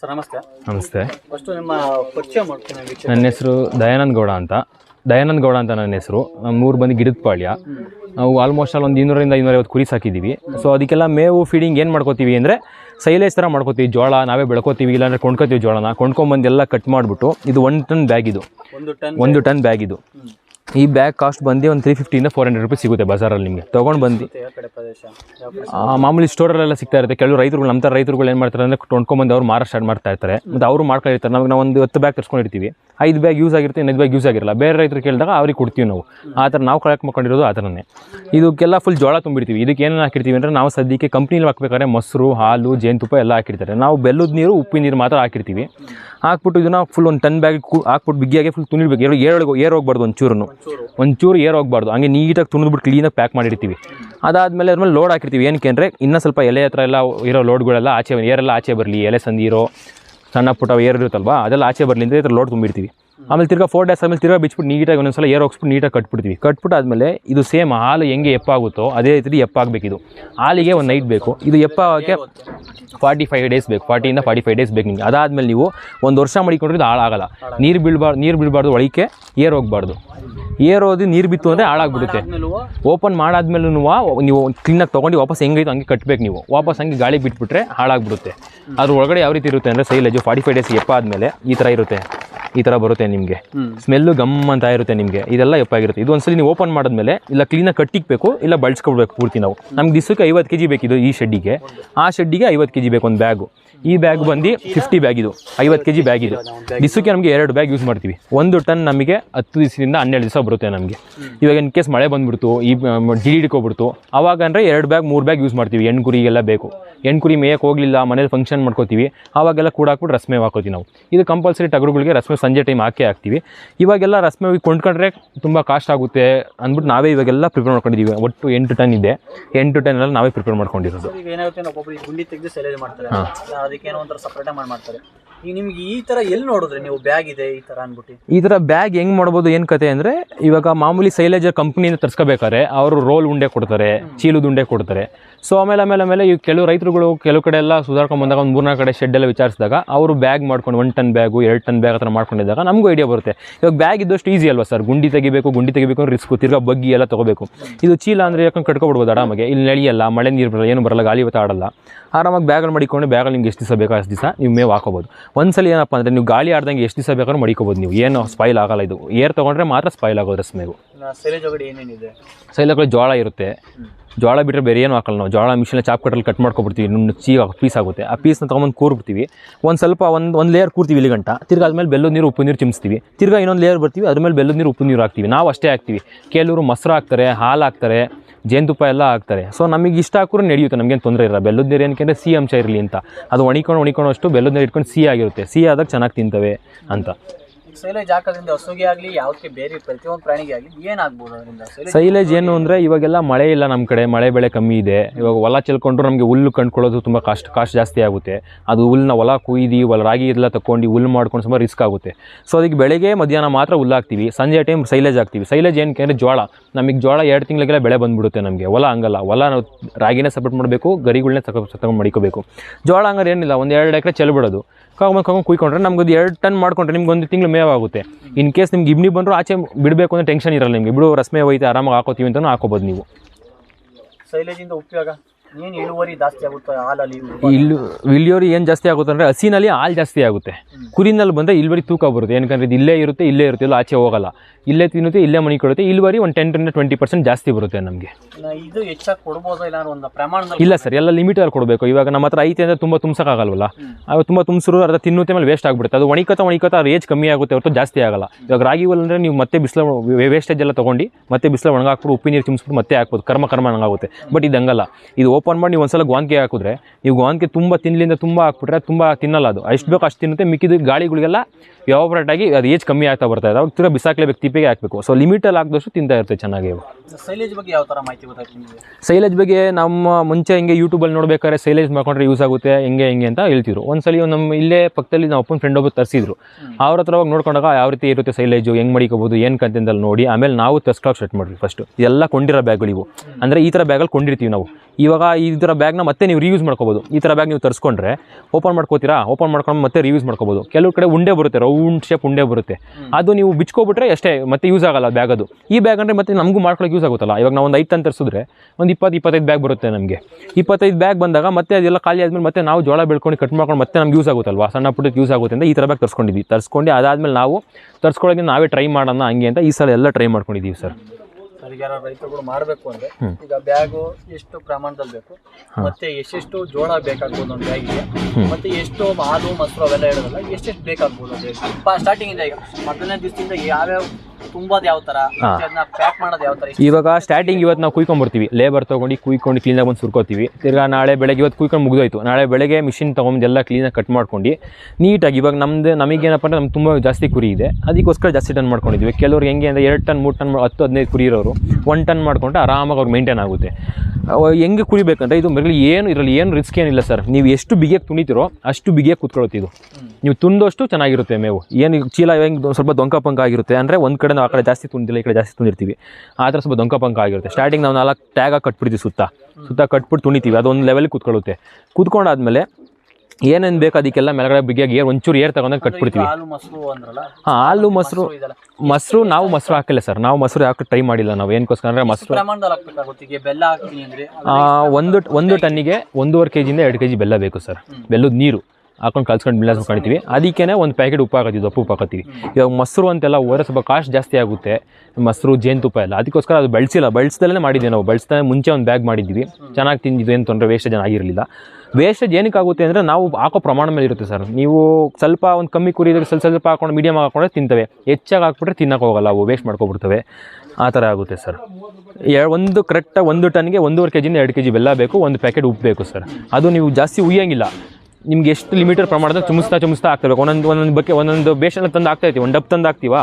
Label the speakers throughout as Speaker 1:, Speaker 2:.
Speaker 1: Sir ನಮಸ್ತೆ.
Speaker 2: ನಮಸ್ತೆ.
Speaker 1: First ನಿಮ್ಮ ಪರಿಚಯ ಮಾಡ್ತೀನಿ ವೀಕ್ಷಕ
Speaker 2: ನನ್ನ ಹೆಸರು ದಯಾನಂದ್ ಗೌಡ ಅಂತ. ದಯಾನಂದ ಗೌಡ ಅಂತ ನನ್ನ ಹೆಸರು. ನಮ್ಮೂರು ಬಂದು ಗಿಡದ ಪಾಳ್ಯ. ನಾವು ಆಲ್ಮೋಸ್ಟ್ ಅಲ್ಲಿ ಒಂದು ಇನ್ನೂರಿಂದ ಇನ್ನೂರೈವತ್ತು ಕುರಿ ಸಾಕಿದ್ದೀವಿ. ಸೊ ಅದಕ್ಕೆಲ್ಲ ಮೇವು ಫೀಡಿಂಗ್ ಏನು ಮಾಡ್ಕೋತೀವಿ ಅಂದರೆ ಸೈಲೇಜ್ ಥರ ಮಾಡ್ಕೋತೀವಿ. ಜೋಳ ನಾವೇ ಬೆಳ್ಕೋತೀವಿ ಇಲ್ಲಾಂದರೆ ಕೊಂಡ್ಕೋತೀವಿ ಜೋಳನ. ಕೊಂಡ್ಕೊಂಬಂದು ಎಲ್ಲ ಕಟ್ ಮಾಡಿಬಿಟ್ಟು ಇದು ಒಂದು ಟನ್ ಬ್ಯಾಗ್ ಇದು.
Speaker 1: ಒಂದು ಟನ್
Speaker 2: ಒಂದು ಟನ್ ಬ್ಯಾಗ್ ಇದು. ಈ ಬ್ಯಾಗ್ ಕಾಸ್ಟ್ ಬಂದು ಒಂದು ತ್ರೀ ಫಿಫ್ಟಿಯಿಂದ ಫೋರ್ ಹಂಡ್ರೆಡ್ ರುಪೀಸ್ ಸಿಗುತ್ತೆ ಬಜಾರಲ್ಲಿ ನಿಮಗೆ. ತೊಗೊಂಡು ಬಂದು. ಮಾಮೂಲಿ ಸ್ಟೋರಲ್ಲೆಲ್ಲ ಸಿಗ್ತಾ ಇರುತ್ತೆ. ಕೆಲವು ರೈತರುಗಳು ನಮ್ಮ ಥರ ರೈತರುಗಳು ಏನು ಮಾಡ್ತಾರೆ ಅಂದರೆ ಕೊಂಡ್ಕೊಂಬಂದು ಅವ್ರು ಮಾರಾಟ ಸ್ಟಾರ್ಟ್ ಮಾಡ್ತಾ ಇರ್ತಾರೆ. ಮತ್ತು ಅವರು ಮಾಡ್ಕೊಂಡಿರ್ತಾರೆ. ನಮಗೆ ನಾವು ಒಂದು ಹತ್ತು ಬ್ಯಾಗ್ ತರ್ಸ್ಕೊಂಡಿರ್ತೀವಿ ಐದು ಬ್ಯಾಗ್ ಯೂಸ್ ಆಗಿರುತ್ತೆ ಇನ್ನೈದು ಬ್ಯಾಗ್ ಯೂಸ್ ಆಗಿರಲ್ಲ. ಬೇರೆ ರೈತರು ಕೇಳಿದಾಗ ಅವ್ರಿಗೆ ಕೊಡ್ತೀವಿ ನಾವು. ಆ ಥರ ನಾವು ಕಲೆಕ್ಟ್ ಮಾಡ್ಕೊಂಡಿರೋದು ಆ ಥರನೇ. ಇದಕ್ಕೆಲ್ಲ ಫುಲ್ ಜೋಳ ತುಂಬಿಡ್ತೀವಿ. ಇದಕ್ಕೆ ಏನೇನು ಹಾಕಿರ್ತೀವಿ ಅಂದರೆ ನಾವು ಸದ್ಯಕ್ಕೆ ಕಂಪ್ನಿಲಿ ಹಾಕ್ಬೇಕಾದ್ರೆ ಮೊಸರು ಹಾಲು ಜೇನುತುಪ್ಪ ಎಲ್ಲ ಹಾಕಿರ್ತಾರೆ. ನಾವು ಬೆಲ್ಲದ ನೀರು ಉಪ್ಪಿನ ನೀರು ಮಾತ್ರ ಹಾಕಿರ್ತೀವಿ. ಹಾಕ್ಬಿಟ್ಟು ಇದನ್ನ ಫುಲ್ ಒಂದು ಟನ್ ಬ್ಯಾಗ್ ಹಾಕ್ಬಿಟ್ಟು ಬಿಗ್ಗಿಯಾಗಿ ಫುಲ್ ಎರಡು ಏರು ಏರ್ ಹೋಗ್ಬಾರ್ದು ಒಂಚೂರು ಒಂಚೂರು. ಏರ್ ಹೋಗ್ಬಾರ್ದು. ಹಂಗೆ ನೀಟಾಗಿ ತುಣಿದ್ಬಿಟ್ಟು ಕ್ಲೀನಾಗಿ ಪ್ಯಾಕ್ ಮಾಡಿರ್ತೀವಿ. ಅದಾದಮೇಲೆ ಅದ್ರ ಮೇಲೆ ಲೋಡ್ ಹಾಕಿರ್ತೀವಿ. ಏನಕ್ಕೆ ಅಂದರೆ ಇನ್ನೂ ಸ್ವಲ್ಪ ಎಲೆ ಹತ್ರ ಎಲ್ಲ ಇರೋ ಲೋಡ್ಗಳೆಲ್ಲ ಆಚೆ ಏರೆಲ್ಲ ಆಚೆ ಬರಲಿ. ಎಲೆ ಸಂದಿರೋ, ಸಣ್ಣ ಪುಟ್ಟ ಏರ್ ಇರುತ್ತಲ್ವಾ, ಅದೆಲ್ಲ ಆಚೆ ಬರಲಿ ಅಂದರೆ ಥರ ಲೋಡ್ ತುಂಬಿರ್ತೀವಿ. ಆಮೇಲೆ ತಿರ್ಗಾ ಫೋರ್ ಡೇಸ್ ಆಮೇಲೆ ತಿರ್ಗಾ ಬಿಚ್ಬಿಟ್ಟು ನೀಟಾಗಿ ಒಂದೊಂದ್ಸಲ ಏರ್ ಹೋಗ್ಸ್ಬಿಟ್ಟು ನೀಟಾಗಿ ಕಟ್ಬಿಡ್ತೀವಿ. ಕಟ್ಬಿಟ್ಟು ಆದಮೇಲೆ ಇದು ಸೇಮ್ ಹಾಲು ಹೆಂಗೆ ಎಪ್ಪಾಗುತ್ತೋ ಅದೇ ರೀತಿ ಎಪ್ಪಾಗಬೇಕು ಇದು ಹಾಲಿಗೆ ಒಂದು ನೈಟ್ ಬೇಕು. ಇದು ಎಪ್ಪಾಗಕ್ಕೆ ಫಾರ್ಟಿ ಫೈವ್ ಡೇಸ್ ಬೇಕು. ಫಾರ್ಟಿಯಿಂದ ಫಾರ್ಟಿ ಫೈವ್ ಡೇಸ್ ಬೇಕು ನಿಮಗೆ. ಅದಾದಮೇಲೆ ನೀವು ಒಂದು ವರ್ಷ ಮಾಡಿಕೊಂಡ್ರೆ ಇದು ಹಾಳಾಗಲ್ಲ. ನೀರು ಬೀಳಬಾರ್ದು ನೀರು ಬೀಳಬಾರ್ದು ಒಳಕ್ಕೆ ಏರ್ ಹೋಗಬಾರ್ದು ಏರ್ ಹೋದ್ರೆ ನೀರು ಬಿತ್ತು ಅಂದರೆ ಹಾಳಾಗ್ಬಿಡುತ್ತೆ. ಓಪನ್ ಮಾಡಾದ್ಮೇಲೂ ನೀವು ಕ್ಲೀನಾಗಿ ತೊಗೊಂಡು ವಾಪಸ್ ಹೆಂಗೈತೆ ಹಂಗೆ ಕಟ್ಟಬೇಕು ನೀವು. ವಾಪಸ್ ಹಂಗೆ ಗಾಳಿ ಬಿಟ್ಬಿಟ್ರೆ ಹಾಳಾಗ್ಬಿಡುತ್ತೆ. ಅದ್ರ ಒಳಗಡೆ ಯಾವ ರೀತಿ ಇರುತ್ತೆ ಅಂದರೆ ಸೈಲೇಜು ಫಾರ್ಟಿ ಫೈವ್ ಡೇಸ್ ಎಪ್ಪ ಆದಮೇಲೆ ಈ ಥರ ಇರುತ್ತೆ. ಈ ತರ ಬರುತ್ತೆ ನಿಮಗೆ.
Speaker 1: ಸ್ಮೆಲ್
Speaker 2: ಸ್ಮೆಲ್ಲು ಗಮ್ ಅಂತ ಇರುತ್ತೆ ನಿಮಗೆ. ಇದೆಲ್ಲ ಎಪ್ಪಾಗಿರುತ್ತೆ ಇದು ಒಂದ್ಸಲಿ ನೀವು ಓಪನ್ ಮಾಡಿದ್ಮೇಲೆ ಇಲ್ಲ ಕ್ಲೀನಾಗಿ ಕಟ್ಟಿಕ್ಬೇಕು ಇಲ್ಲ ಬಳಸ್ಕೊಡ್ಬೇಕು ಪೂರ್ತಿ ನಾವು. ನಮ್ಗೆ ದಿವಸಕ್ಕೆ ಐವತ್ ಕೆ ಜಿ ಬೇಕಿದು ಈ ಶೆಡ್ಡಿಗೆ ಆ ಶೆಡ್ಡಿಗೆ ಐವತ್ತು ಕೆ ಜಿ ಬೇಕು ಒಂದು ಬ್ಯಾಗು ಈ ಬ್ಯಾಗ್ ಬಂದು ಫಿಫ್ಟಿ ಬ್ಯಾಗ್ ಇದು. ಐವತ್ತು ಕೆ ಜಿ ಬ್ಯಾಗ್ ಇದು. ದಿವಸಕ್ಕೆ ನಮಗೆ ಎರಡು ಬ್ಯಾಗ್ ಯೂಸ್ ಮಾಡ್ತೀವಿ. ಒಂದು ಟನ್ ನಮಗೆ ಹತ್ತು ದಿವಸದಿಂದ ಹನ್ನೆರಡು ದಿವಸ ಬರುತ್ತೆ ನಮಗೆ. ಇವಾಗ ಇನ್ ಕೇಸ್ ಮಳೆ ಬಂದ್ಬಿಡ್ತು ಈ ಜಿಡಿ ಹಿಡ್ಕೊಬಿಡ್ತು ಅವಾಗ ಅಂದರೆ ಎರಡು ಬ್ಯಾಗ್ ಮೂರು ಬ್ಯಾಗ್ ಯೂಸ್ ಮಾಡ್ತೀವಿ. ಹೆಣ್ಣು ಕುರಿಗೆಲ್ಲ ಬೇಕು. ಹೆಣ್ಣು ಕುರಿ ಮೇಯಕ್ಕೆ ಹೋಗಲಿಲ್ಲ ಮನೇಲಿ ಫಂಕ್ಷನ್ ಮಾಡ್ಕೋತೀವಿ. ಅವಾಗೆಲ್ಲ ಕೂಡ ಹಾಕ್ಬಿಟ್ಟು ರಸ್ಮೆ ಹಾಕೋತೀವಿ ನಾವು. ಇದು ಕಂಪಲ್ಸರಿ ಟಗರುಗಳಿಗೆ ರಸ್ಮೆ ಸಂಜೆ ಟೈಮ್ ಹಾಕೇ ಹಾಕ್ತೀವಿ. ಇವಾಗೆಲ್ಲ ರಸ್ಮೆ ಕೊಂಡ್ಕೊಂಡ್ರೆ ತುಂಬ ಕಾಸ್ಟ್ ಆಗುತ್ತೆ ಅಂದ್ಬಿಟ್ಟು ನಾವೇ ಇವಾಗೆಲ್ಲ ಪ್ರಿಪೇರ್ ಮಾಡ್ಕೊಂಡಿದ್ದೀವಿ ಒಟ್ಟು ಎಂಟು ಟನ್ ಇದೆ. ಎಂಟು ಟನ್ ಎಲ್ಲ ನಾವೇ ಪ್ರಿಪೇರ್ ಮಾಡ್ಕೊಂಡಿರೋದು.
Speaker 1: ಗುಂಡಿ ತೆಗೆದು ಮಾಡ್ತಾರೆ. ಅದಕ್ಕೆ ಏನೋ ಒಂಥರ ಸಪ್ರೇಟ್ ಮಾಡಿ ಮಾಡ್ತಾರೆ ಈಗ ನಿಮ್ಗೆ ಈ ತರ ಎಲ್ಲಿ ನೋಡಿದ್ರೆ? ನೀವು ಬ್ಯಾಗ್ ಇದೆ ಈ ತರ ಅನ್ಬಿಟ್ಟು.
Speaker 2: ಈ ತರ ಬ್ಯಾಗ್ ಹೆಂಗ್ ಮಾಡ್ಬೋದು ಏನು ಕತೆ ಅಂದ್ರೆ ಇವಾಗ ಮಾಮೂಲಿ ಸೈಲೇಜರ್ ಕಂಪ್ನಿಯಿಂದ ತರ್ಸ್ಕೋಬೇಕಾದ್ರೆ ಅವರು ರೋಲ್ ಉಂಡೆ ಕೊಡ್ತಾರೆ ಚೀಲದ ಉಂಡೆ ಕೊಡ್ತಾರೆ. ಸೊ ಆಮೇಲೆ ಆಮೇಲೆ ಆಮೇಲೆ ಈ ಕೆಲವು ರೈತರುಗಳು ಕೆಲವು ಕಡೆ ಎಲ್ಲ ಸುಧಾರ್ಕೊಂಡು ಬಂದಾಗ ಒಂದು ಮೂರ್ನಾಲ್ಕು ಕಡೆ ಶೆಡ್ ಎಲ್ಲ ವಿಚಾರಿಸಿದಾಗ ಅವರು ಬ್ಯಾಗ್ ಮಾಡ್ಕೊಂಡು ಒನ್ ಟನ್ ಬ್ಯಾಗು ಎರಡು ಟನ್ ಬ್ಯಾಗ್ ಹತ್ರ ಮಾಡ್ಕೊಂಡಿದ್ದಾಗ ನಮಗೂ ಐಡಿಯಾ ಬರುತ್ತೆ. ಇವಾಗ ಬ್ಯಾಗ್ ಇದ್ದಷ್ಟು ಈಸಿ ಅಲ್ವಾ ಸರ್ ಗುಂಡಿ ತೆಗಿಬೇಕು ಗುಂಡಿ ತೆಗಿಬೇಕು ಅಂದ್ರೆ ರಿಸ್ಕ್ ತಿರ್ಗಾ ಬಗ್ಗಿ ಎಲ್ಲ ತಗೋಬೇಕು. ಇದು ಚೀಲ ಅಂದರೆ ಯಾಕಂದ್ರೆ ಕಟ್ಕೊಬಿಡ್ಬೋದು ಆರಾಮಾಗೆ. ಇಲ್ಲಿ ನಡೆಯಲ್ಲ ಮಳೆ ನೀರು ಬರಲ್ಲ ಏನು ಬರಲ್ಲ ಗಾಳಿ ಆಡಲ್ಲ. ಆರಾಮಾಗಿ ಬ್ಯಾಗಲ್ಲಿ ಮಡಿಕೊಂಡು ಬ್ಯಾಗಲ್ಲಿ ನಿಮ್ಗೆ ಎಷ್ಟು ದಿವಸ ಬೇಕೋ ಅಷ್ಟು ದಿವಸ ನೀವು ಮೇವು ಹಾಕೋಬೋದು. ಒಂದ್ಸಲ ಏನಪ್ಪ ಅಂದರೆ ನೀವು ಗಾಳಿ ಆಡ್ದಂಗೆ ಎಷ್ಟು ದಿವಸ ಬೇಕಾದ್ರೂ ಮಡಿಕೋಬೋದು ನೀವು. ಏನು ಸ್ಪೈಲ್ ಆಗಲ್ಲ ಇದು. ಏರ್ ತೊಗೊಂಡ್ರೆ ಮಾತ್ರ ಸ್ಪೈಲ್ ಆಗೋದು ರಸ್ಮೇವು ಸೈಲಗಳು ಜೋಳ ಇರುತ್ತೆ. ಜೋಳ ಬಿಟ್ಟರೆ ಬೇರೆ ಏನು ಹಾಕಲ್ಲ ನಾವು. ಜೋಳ ಮಿಷಿನ ಚಾಪ್ ಕಟ್ಟಲ್ಲಿ ಕಟ್ ಮಾಡ್ಕೊಬಿಡ್ತೀವಿ. ನುಣ್ಣು ಚೀ ಪೀಸ್ ಆಗುತ್ತೆ. ಆ ಪೀಸ್ನ ತೊಗೊಂಬಂದು ಕೂರ್ಬಿಡ್ತೀವಿ. ಒಂದು ಸ್ವಲ್ಪ ಒಂದು ಒಂದು ಲೇಯರ್ ಕೂರ್ತೀವಿ ಇಲ್ಲಿ ಗಂಟ. ತಿರ್ಗಿ ಆದ್ಮೇಲೆ ಬೆಲ್ಲದ ನೀರು, ಉಪ್ಪು ನೀರು ಚಿಮ್ಸ್ತೀವಿ. ತಿರ್ಗಾ ಇನ್ನೊಂದು ಲೇಯರ್ ಬರ್ತೀವಿ. ಅದ್ರ ಮೇಲೆ ಬೆಲ್ಲದ ನೀರು, ಉಪ್ಪು ನೀರು ಹಾಕ್ತೀವಿ. ನಾವು ಅಷ್ಟೇ ಹಾಕ್ತೀವಿ. ಕೆಲವರು ಮೊಸರು ಹಾಕ್ತಾರೆ, ಹಾಲು ಹಾಕ್ತಾರೆ, ಜೇನುತುಪ್ಪ ಎಲ್ಲ ಹಾಕ್ತಾರೆ. ಸೊ ನಮಗೆ ಇಷ್ಟ ಹಾಕಿದ್ರು ನಡೆಯುತ್ತೆ. ನಮಗೇನು ತೊಂದರೆ ಇರಲ್ಲ. ಬೆಲ್ಲದ ನೀರು ಏನಕ್ಕೆ ಸಿಹಿ ಅಂಶ ಇರಲಿ ಅಂತ. ಅದು ಒಣಿಕೊಂಡು ಒಣಿಕೊಂಡು ಬೆಲ್ಲದ ನೀರು ಇಟ್ಕೊಂಡು ಸಿಹಿ ಆಗಿರುತ್ತೆ. ಸಿಹಿ ಆದಾಗ ಚೆನ್ನಾಗಿ ತಿಂತವೆ ಅಂತ.
Speaker 1: ಸೈಲೇಜ್ ಹಾಕೋದ್ರಿಂದ ಹಸುಗೆ ಆಗಲಿ ಯಾವುದಕ್ಕೆ ಬೇರೆ ಪ್ರತಿಯೊಂದು ಪ್ರಾಣಿಗೆ ಆಗಲಿ ಏನಾಗ್ಬೋದು ಅದರಿಂದ? ಸೈಲೇಜ್
Speaker 2: ಏನು ಅಂದರೆ ಇವಾಗೆಲ್ಲ ಮಳೆ ಇಲ್ಲ ನಮ್ಮ ಕಡೆ ಮಳೆ ಬೆಳೆ ಕಮ್ಮಿ ಇದೆ. ಇವಾಗ ಹೊಲ ಚೆಲ್ಕೊಂಡ್ರು ನಮಗೆ ಹುಲ್ಲು ಕಂಡ್ಕೊಳ್ಳೋದು ತುಂಬ ಕಾಸ್ಟ್ ಕಾಸ್ಟ್ ಜಾಸ್ತಿ ಆಗುತ್ತೆ. ಅದು ಹುಲ್ಲನ್ನ ಹೊಲ ಕುಯ್ದು ಹೊಲ ರಾಗಿ ಎಲ್ಲ ತಗೊಂಡು ಹುಲ್ಲು ಮಾಡ್ಕೊಂಡು ತುಂಬ ರಿಸ್ಕ್ ಆಗುತ್ತೆ. ಸೊ ಅದಕ್ಕೆ ಬೆಳಗ್ಗೆ ಮಧ್ಯಾಹ್ನ ಮಾತ್ರ ಹುಲ್ಲು ಹಾಕ್ತೀವಿ ಸಂಜೆ ಟೈಮ್ ಸೈಲೇಜ್ ಹಾಕ್ತೀವಿ. ಸೈಲೇಜ್ ಏನಕ್ಕೆ ಅಂದರೆ ಜೋಳ ನಮಗೆ ಜೋಳ ಎರಡು ತಿಂಗಳಿಗೆಲ್ಲ ಬೆಳೆ ಬಂದ್ಬಿಡುತ್ತೆ ನಮಗೆ. ಹೊಲ ಹಂಗಲ್ಲ. ಹೊಲ ನಾವು ರಾಗಿನೇ ಸಪೋರ್ಟ್ ಮಾಡಬೇಕು ಗರಿಗಳನ್ನೇ ತಗೊ ತಗೊಂಡು ಮಡಿಕೋಬೇಕು. ಜೋಳ ಹಂಗಾರೆ ಏನಿಲ್ಲ ಒಂದು ಎರಡು ಎಕರೆ ಚೆಲ್ಬಿಡೋದು. ಕಗೊಂಡು ಕಗೊಂಡು ಕುಯ್ಕೊಂಡ್ರೆ ನಮ್ಗೆ ಒಂದು ಎರಡು ಟನ್ ಮಾಡ್ಕೊಂಡ್ರೆ ನಿಮ್ಗೆ ಒಂದು ತಿಂಗಳು ಮೇವಾಗುತ್ತೆ ಇನ್ ಕೇಸ್ ನಿಮ್ಗೆ ಇಬ್ನಿ ಬಂದರೂ ಆಚೆ ಬಿಡಬೇಕು ಅಂದರೆ ಟೆನ್ಷನ್ ಇರಲ್ಲ ನಿಮಗೆ. ಬಿಡು ರಸ್ಮೆ ಹೋಯ್ತು ಆರಾಮಾಗಿ ಹಾಕೋತೀವಿ ಅಂತಲೂ ಹಾಕೋಬೋದು ನೀವು.
Speaker 1: ಸೈಲೇಜಿಂದ ಉಪಯೋಗ? ಏನು ಇಳುವರಿ ಜಾಸ್ತಿ ಆಗುತ್ತೆ ಹಾಲಲ್ಲಿ
Speaker 2: ಇಲ್ಲಿ ಇಲ್ಲಿಯವ್ರಿಗೆ ಏನು ಜಾಸ್ತಿ ಆಗುತ್ತೆ ಅಂದ್ರೆ ಹಸಿನಲ್ಲಿ ಹಾಲು ಜಾಸ್ತಿ ಆಗುತ್ತೆ. ಕುರಿನಲ್ಲಿ ಬಂದರೆ ಇಳುವರಿ ತೂಕ ಬರುತ್ತೆ. ಏನಕಂದ್ರೆ ಇದು ಇಲ್ಲೇ ಇರುತ್ತೆ ಇಲ್ಲೇ ಇರುತ್ತೆ ಇಲ್ಲ ಆಚೆ ಹೋಗಲ್ಲ. ಇಲ್ಲೇ ತಿನ್ನುತ್ತೆ ಇಲ್ಲೇ ಮನೆ ಕೊಡುತ್ತೆ ಇಳುವರಿ ಒಂದು ಟೆನ್ ಟೆನ್ ಟ್ವೆಂಟಿ ಪರ್ಸೆಂಟ್ ಜಾಸ್ತಿ ಬರುತ್ತೆ ನಮಗೆ.
Speaker 1: ಇದು ಹೆಚ್ಚಾಗಿ ಕೊಡ್ಬೋದಾ ಇಲ್ಲ ಒಂದು ಪ್ರಮಾಣದಲ್ಲಿ
Speaker 2: ಇಲ್ಲ ಸರ್ ಎಲ್ಲ ಲಿಮಿಟಲ್ಲಿ ಕೊಡಬೇಕು. ಇವಾಗ ನಮ್ಮ ಹತ್ರ ಐತೆ ಅಂದರೆ ತುಂಬ ತುಂಬ್ಸೋಕ್ಕಾಗಲ್ವಲ್ಲ? ಅದು ತುಂಬಾ ತುಂಬಿಸಿರು ಅರ್ಧ ತಿನ್ನುತ್ತೆ ಮೇಲೆ ವೇಸ್ಟ್ ಆಗಿಬಿಡುತ್ತೆ. ಅದು ಒಣಿಕತ ಒಣಿಕತ ಅವ್ರ ಏಜ್ ಕಮ್ಮಿ ಆಗುತ್ತೆ ಹೊರತು ಜಾಸ್ತಿ ಆಗಲ್ಲ. ಇವಾಗ ರಾಗಿ ಹುಲ್ ಅಂದ್ರೆ ನೀವು ಮತ್ತೆ ಬಿಸಿಲ ವೇಸ್ಟೇಜ್ ಎಲ್ಲ ತೊಗೊಂಡು ಮತ್ತೆ ಬಿಸಿಲ ಒಣಗಾಕ್ಬಿಟ್ಟು ಉಪ್ಪು ನೀರು ತುಂಬಿಸ್ಬಿಟ್ಟು ಮತ್ತೆ ಹಾಕ್ಬೋದು. ಕರ್ಮ ಕರ್ಮ ಹಂಗಾಗುತ್ತೆ ಬಟ್ ಇದು ಹಂಗಲ್ಲ. ಇದು ಓಪನ್ ಮಾಡಿ ನೀವು ಒಂದ್ಸಲ ಗೋನ್ಕೆ ಹಾಕಿದ್ರೆ ನೀವು ಗೋನ್ಕೆ ತುಂಬ ತಿನ್ಲಿಂದ ತುಂಬ ಹಾಕ್ಬಿಟ್ರೆ ತುಂಬ ತಿನ್ನಲ್ಲ ಅದು. ಎಷ್ಟು ಬೇಕು ಅಷ್ಟು ತಿನ್ನುತ್ತೆ ಮಿಕ್ಕಿದ ಗಾಳಿಗಳಿಗೆಲ್ಲ ಆಗಿ ಅದು ಏಜ್ ಕಮ್ಮಿ ಆಗ್ತಾ ಬರ್ತಾ ಇದೆ. ಅವಾಗ ತಿರ ಬಿಸಾಕ್ಲೇಬೇಕು ತಿಪ್ಪಿಗೆ ಹಾಕಬೇಕು. ಸೊ ಲಿಮಿಟಲ್ಲಿ ಹಾಕಿದಷ್ಟು ತಿಂತಾ ಇರುತ್ತೆ ಚೆನ್ನಾಗಿ.
Speaker 1: ಸೈಲೇಜ್ ಬಗ್ಗೆ ಯಾವ ಥರ ಮಾಹಿತಿ ಗೊತ್ತಾಗ್ತದೆ
Speaker 2: ಸೈಲೇಜ್ ಬಗ್ಗೆ ನಮ್ಮ ಮುಂಚೆ ಹಿಂಗೆ ಯೂಟ್ಯೂಬಲ್ಲಿ ನೋಡ್ಬೇಕಾದ್ರೆ ಸೈಲೇಜ್ ಮಾಡ್ಕೊಂಡ್ರೆ ಯೂಸ್ ಆಗುತ್ತೆ ಹೆಂಗೆ ಹೆಂಗೆ ಅಂತ ಹೇಳ್ತಿದ್ರು. ಒಂದ್ಸಲಿ ನಮ್ಮ ಇಲ್ಲೇ ಪಕ್ಕದಲ್ಲಿ ನಮ್ಮ ಅಪ್ಪನ ಫ್ರೆಂಡ್ ಒಬ್ಬರು ತರಿಸಿದ್ರು. ಅವ್ರ ಹತ್ರ ಹೋಗಿ ನೋಡ್ಕೊಂಡಾಗ ಯಾವ ರೀತಿ ಇರುತ್ತೆ ಸೈಲೇಜು ಹೆಂಗೆ ಮಡಿಕೋಬೋದು ಏನು ಕಂತಿಂದಲ್ಲಿ ನೋಡಿ ಆಮೇಲೆ ನಾವು ತರ್ಸ್ಕೊಳಕ್ಕೆ ಸೆಟ್ ಮಾಡಿದ್ವಿ ಫಸ್ಟು ಎಲ್ಲ ಕೊಂಡಿರೋ ಬ್ಯಾಗ್ಗಳು ಇವು ಅಂದರೆ ಈ ಥರ ಬ್ಯಾಗಲ್ಲಿ ಕೊಂಡಿರ್ತೀವಿ ನಾವು. ಇವಾಗ ಈ ಥರ ಬ್ಯಾಗ್ನ ಮತ್ತೆ ನೀವು ರಿಯೂಸ್ ಮಾಡ್ಕೋಬೋದು. ಈ ಥರ ಬ್ಯಾಗ್ ನೀವು ತರಿಸ್ಕೊಂಡ್ರೆ ಓಪನ್ ಮಾಡ್ಕೋತೀರಾ? ಓಪನ್ ಮಾಡ್ಕೊಂಡು ಮತ್ತೆ ರಿಯೂಸ್ ಮಾಡ್ಕೋಬೋದು. ಕೆಲವು ಕಡೆ ಉಂಡೆ ಬರುತ್ತೆ ರೌಂಡ್ ಶೇಪ್ ಉಂಡೆ ಬರುತ್ತೆ. ಅದು ನೀವು ಬಿಚ್ಕೊಬಿಟ್ರೆ ಅಷ್ಟೇ ಮತ್ತೆ ಯೂಸ್ ಆಗಲ್ಲ ಬ್ಯಾಗ್ ಅದು. ಈ ಬ್ಯಾಗ್ ಅಂದರೆ ಮತ್ತೆ ನಮಗೂ ಮಾಡ್ಕೊಳಕ್ಕೆ ಯೂಸ್ ಆಗುತ್ತಲ್ಲ? ಇವಾಗ ನಾವು ಒಂದು ಐದು ತಂದು ತರಿಸಿದ್ರೆ ಒಂದು ಇಪ್ಪತ್ತು ಇಪ್ಪತ್ತೈದು ಬ್ಯಾಗ್ ಬರುತ್ತೆ ನಮಗೆ. ಇಪ್ಪತ್ತೈದು ಬ್ಯಾಗ್ ಬಂದಾಗ ಮತ್ತೆ ಅದೆಲ್ಲ ಖಾಲಿ ಆದಮೇಲೆ ಮತ್ತೆ ನಾವು ಜೋಳ ಬೆಳ್ಕೊಂಡು ಕಟ್ ಮಾಡ್ಕೊಂಡು ಮತ್ತೆ ನಮ್ಗೆ ಯೂಸ್ ಆಗುತ್ತಲ್ವಾ? ಸಣ್ಣ ಪುಟ್ಟಕ್ಕೆ ಯೂಸ್ ಆಗುತ್ತೆ ಅಂತ ಈ ಥರ ಬ್ಯಾಗ್ ತರಿಸ್ಕೊಂಡಿದ್ವಿ. ತರಿಸ್ಕೊಂಡು ಅದಾದಮೇಲೆ ನಾವು ತರಿಸ್ಕೊಳ್ಳೋಕೆ ನಾವೇ ಟ್ರೈ ಮಾಡೋಣ ಹಂಗೆ ಅಂತ ಈ ಸಲ ಎಲ್ಲ ಟ್ರೈ ಮಾಡ್ಕೊಂಡಿದ್ದೀವಿ ಸರ್.
Speaker 1: ಯಾರು ರೈತರುಗಳು ಮಾಡಬೇಕು ಅಂದ್ರೆ ಈಗ ಬ್ಯಾಗು ಎಷ್ಟು ಪ್ರಮಾಣದಲ್ಲಿ ಬೇಕು ಮತ್ತೆ ಎಷ್ಟೆಷ್ಟು ಜೋಳ ಬೇಕಾಗ್ಬೋದು ಒಂದು ಬ್ಯಾಗಿಗೆ ಮತ್ತೆ ಎಷ್ಟು ಹಾಲು ಮೊಸರು ಅವೆಲ್ಲ ಹೇಳೋದಲ್ಲ ಎಷ್ಟೆಷ್ಟು ಬೇಕಾಗ್ಬೋದು ಸ್ಟಾರ್ಟಿಂಗ್ ಇಂದ ಈಗ ಮೊದಲನೇ ದಿವಸದಿಂದ ಯಾವ್ಯಾವ ತುಂಬೋದು ಯಾವ ತರ? ಮತ್ತೆ ಪ್ಯಾಕ್ ಮಾಡೋದು ಯಾವ ತರ?
Speaker 2: ಇವಾಗ ಸ್ಟಾರ್ಟಿಂಗ್ ಇವತ್ತು ನಾವು ಕುಯ್ಕೊಂಡ್ಬರ್ತೀವಿ. ಲೇಬರ್ ತೊಗೊಂಡು ಕುಯ್ಕೊಂಡು ಕ್ಲೀನಾಗಿ ಬಂದು ಸುರ್ಕೋತೀವಿ. ತಿರ್ಗಾ ನಾಳೆ ಬೆಳಗ್ಗೆ ಇವತ್ತು ಕುಯ್ಕೊಂಡು ಮುಗಿದೋಯ್ತು. ನಾಳೆ ಬೆಳಗ್ಗೆ ಮಿಷಿನ್ ತೊಗೊಂಡು ಎಲ್ಲ ಕ್ಲೀನಾಗಿ ಕಟ್ ಮಾಡ್ಕೊಂಡು ನೀಟಾಗಿ ಇವಾಗ ನಮ್ದು ನಮಗೇನಪ್ಪ ಅಂದ್ರೆ ನಮ್ಗೆ ತುಂಬ ಜಾಸ್ತಿ ಕುರಿ ಇದೆ. ಅದಕ್ಕೋಸ್ಕರ ಜಾಸ್ತಿ ಟನ್ ಮಾಡ್ಕೊಂಡಿದ್ವಿ. ಕೆಲವ್ರು ಹೆಂಗೆ ಅಂದರೆ ಎರಡು ಟನ್ ಮೂರು ಟನ್ ಹತ್ತು ಹದಿನೈದು ಕುರಿ ಇರೋರು ಒನ್ ಟನ್ ಮಾಡ್ಕೊಂಡ್ರೆ ಆರಾಮಾಗಿ ಅವ್ರು ಮೇಂಟೈನ್ ಆಗುತ್ತೆ. ಅವ ಹೆಂಗೆ ಕುರಿಬೇಕಂದ್ರೆ ಇದು ಮರಳಿ ಏನು ಇದರಲ್ಲಿ ಏನು ರಿಸ್ಕ್ ಏನಿಲ್ಲ ಸರ್ ನೀವು ಎಷ್ಟು ಬಿಗಿಯಾಗಿ ತುಣಿತೀರೋ ಅಷ್ಟು ಬಿಗಿಯಾಗಿ ಕೂತ್ಕೊಳ್ಳುತ್ತೆ ಇದು. ನೀವು ತುಂಬಷ್ಟು ಚೆನ್ನಾಗಿರುತ್ತೆ ಮೇವು. ಏನು ಚೀಲ ಹೆಂಗೆ ಸ್ವಲ್ಪ ದೊಂಕ ಪಂಕ ಆಗಿರುತ್ತೆ ಅಂದರೆ ಒಂದು ಕಡೆ ನಾವು ಆ ಕಡೆ ಜಾಸ್ತಿ ತುಂಡಿಲ್ಲ ಈ ಕಡೆ ಜಾಸ್ತಿ ತುಂಡಿರ್ತೀವಿ ಆ ಥರ ಸ್ವಲ್ಪ ದೊಂಕ ಪಂಕ ಆಗಿರುತ್ತೆ. ಸ್ಟಾರ್ಟಿಂಗ್ ನಾವು ನಾಲ್ಕು ಟ್ಯಾಗಾಗಿ ಕಟ್ಬಿಡ್ತೀವಿ ಸುತ್ತ. ಸುತ್ತ ಕಟ್ಬಿಟ್ಟು ತುಣಿತೀವಿ. ಅದೊಂದು ಲೆವೆಲ್ಗೆ ಕೂತ್ಕೊಳ್ಳುತ್ತೆ. ಕೂತ್ಕೊಂಡಾದ್ಮೇಲೆ ಏನೇನು ಬೇಕು ಅದಕ್ಕೆಲ್ಲ ಮೇಲ್ಗಡೆ ಬಿಗಿಯಾಗಿ ಏರ್ ಒಂಚೂರು ಏರ್ ತಗೊಂಡಾಗ ಕಟ್ಬಿಡ್ತೀವಿ.
Speaker 1: ಹಾಲು ಮೊಸರು ಅಂದ್ರಲ್ಲ?
Speaker 2: ಹಾಂ ಹಾಲು ಮೊಸರು ಮೊಸರು ನಾವು ಮೊಸರು ಹಾಕಿಲ್ಲ ಸರ್. ನಾವು ಮೊಸರು ಯಾಕೆ ಟ್ರೈ ಮಾಡಿಲ್ಲ ನಾವು. ಏನಕ್ಕೋಸ್ಕರ ಅಂದರೆ ಮೊಸರು ಒಂದು ಒಂದು ಟನ್ನಿಗೆ ಒಂದೂವರೆ ಕೆ ಜಿಯಿಂದ ಎರಡು ಕೆ ಜಿ ಬೆಲ್ಲ ಬೇಕು ಸರ್. ಬೆಲ್ಲದ ನೀರು. ಹಾಕೊಂಡು ಕಲ್ಸ್ಕೊಂಡು ಬೆಲ್ಲ ಹಾಕೊಂಡಿರ್ತೀವಿ ಅದಕ್ಕೆ ಒಂದು ಪ್ಯಾಕೆಟ್ ಉಪ್ಪು ಹಾಕೋತೀವಿ ಉಪ್ಪು ಉಪ್ಪು ಹಾಕೋತೀವಿ ಇವಾಗ ಮೊಸರು ಅಂತೆಲ್ಲ ಹೋದ್ರೆ ಸ್ವಲ್ಪ ಕಾಸ್ಟ್ ಜಾಸ್ತಿ ಆಗುತ್ತೆ. ಮೊಸರು ಜೇನುತುಪ್ಪ ಎಲ್ಲ. ಅದಕ್ಕೋಸ್ಕರ ಅದು ಬಳಸಿಲ್ಲ. ಬೆಳೆಸ್ದಲ್ಲೇ ಮಾಡಿದ್ದೀವಿ ನಾವು. ಬಳಸ್ತಾ ಮುಂಚೆ ಒಂದು ಬ್ಯಾಗ್ ಮಾಡಿದ್ವಿ. ಚೆನ್ನಾಗಿ ತಿಂದಿದ್ದು ಏನು ತೊಂದರೆ ವೇಸ್ಟೇಜ್ ಆಗಿರಲಿಲ್ಲ. ವೇಸ್ಟೇಜ್ ಏನಕ್ಕಾಗುತ್ತೆ ಅಂದರೆ ನಾವು ಹಾಕೋ ಪ್ರಮಾಣ ಮೇಲೆ ಇರುತ್ತೆ ಸರ್. ನೀವು ಸ್ವಲ್ಪ ಒಂದು ಕಮ್ಮಿ ಕುರಿ ಸ್ವಲ್ಪ ಸ್ವಲ್ಪ ಹಾಕೊಂಡು ಮೀಡಿಯಮ್ ಹಾಕೊಂಡ್ರೆ ತಿಂತವೆ. ಹೆಚ್ಚಾಗಿ ಹಾಕ್ಬಿಟ್ರೆ ತಿನ್ನಕ್ಕೆ ಹೋಗಲ್ಲ. ಅವು ವೇಸ್ಟ್ ಮಾಡ್ಕೊಬಿಡ್ತವೆ. ಆ ಥರ ಆಗುತ್ತೆ ಸರ್. ಒಂದು ಕರೆಕ್ಟಾಗಿ ಒಂದು ಟನ್ಗೆ ಒಂದೂವರೆ ಕೆ ಜಿಯಿಂದ ಎರಡು ಕೆ ಜಿ ಬೆಲ್ಲ ಬೇಕು. ಒಂದು ಪ್ಯಾಕೆಟ್ ಉಪ್ಪು ಬೇಕು ಸರ್. ಅದು ನೀವು ಜಾಸ್ತಿ ಉಯ್ಯಂಗಿಲ್ಲ. ನಿಮ್ಗೆ ಎಷ್ಟು ಲಿಮಿಟರ್ ಪ್ರಮಾಣದಲ್ಲಿ ಚುಮಿಸ್ತಾ ಚುಮಿಸ್ತಾ ಆಗ್ತಬೇಕು ಒಂದೊಂದು ಒಂದೊಂದು ಬಗ್ಗೆ ಒಂದೊಂದು ಬೇಷನ್ ತಂದು ಆಗ್ತಾ ಇರ್ತೀವಿ. ಒಂದು ಡಬ್ ತಂದು ಹಾಕ್ತೀವಾ?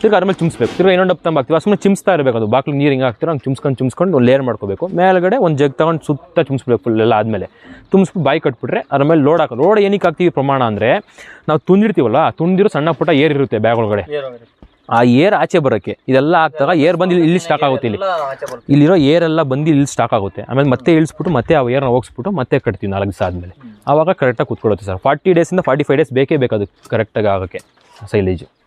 Speaker 2: ತಿರ್ಗಿ ಅದ್ರ ಮೇಲೆ ಚುಮ್ಸ್ಬೇಕು. ತಿರ್ಗಿ ಇನ್ನೊಂದು ಡಬ್ ತಂದು ಹಾಕ್ತೀವಿ? ಸುಮ್ಮನೆ ಚಿಮ್ಸ್ತಾ ಇರಬೇಕು ಅದು. ಬಾಕ್ಲು ನೀರು ಹಿಂಗೆ ಹಾಕ್ತೀರ ಹಂಗೆ ಚುಮ್ಸ್ಕೊಂಡು ಚುಮ್ಸ್ಕೊಂಡು ಒಂದು ಲೇಯರ್ ಮಾಡ್ಕೋಬೇಕು. ಮೇಲ್ಗಡೆ ಒಂದು ಜಗ್ ತಗೊಂಡು ಸುತ್ತ ಚುಮ್ಸ್ಬೇಕು ಫುಲ್ ಎಲ್ಲ ಆದಮೇಲೆ. ತುಂಬಿಸ್ಬಿಟ್ಟು ಬಾಯಿ ಕಟ್ಬಿಟ್ರೆ ಅದ್ರ ಮೇಲೆ ಲೋಡ್ ಹಾಕೋದು. ಲೋಡ್ ಏನಕ್ಕೆ ಹಾಕ್ತೀವಿ ಪ್ರಮಾಣ ಅಂದರೆ, ನಾವು ತುಂದಿರ್ತೀವಲ್ಲ ತುಂದಿರೋ ಸಣ್ಣ ಪುಟ್ಟ ಏರಿರುತ್ತೆ ಬ್ಯಾಗ್ ಒಳಗಡೆ. ಆ ಏರ್ ಆಚೆ ಬರೋಕ್ಕೆ ಇದೆಲ್ಲ ಹಾಕ್ದಾಗ ಏರ್ ಬಂದು ಇಲ್ಲಿ- ಸ್ಟಾಕ್ ಆಗುತ್ತೆ ಇಲ್ಲಿ. ಇಲ್ಲಿರೋ ಏರ್ ಎಲ್ಲ ಬಂದು ಇಲ್ಲಿ ಸ್ಟಾಕ್ ಆಗುತ್ತೆ. ಆಮೇಲೆ ಮತ್ತೆ ಇಳಿಸ್ಬಿಟ್ಟು ಮತ್ತೆ ಆ ಏರ್ನ ಹೋಗಿಸ್ಬಿಟ್ಟು ಮತ್ತೆ ಕಟ್ತೀವಿ ನಾಲ್ಕು ದಿವಸ ಆದಮೇಲೆ. ಆವಾಗ ಕರೆಕ್ಟಾಗಿ ಕೂತ್ಕೊಳ್ಳುತ್ತೆ ಸರ್. ಫಾರ್ಟಿ ಡೇಸಿಂದ ಫಾರ್ಟಿ ಫೈವ್ ಡೇಸ್ ಬೇಕೇ ಬೇಕು ಅದು ಕರೆಕ್ಟಾಗಿ ಆಗೋಕ್ಕೆ. ಸೈಲೇಜು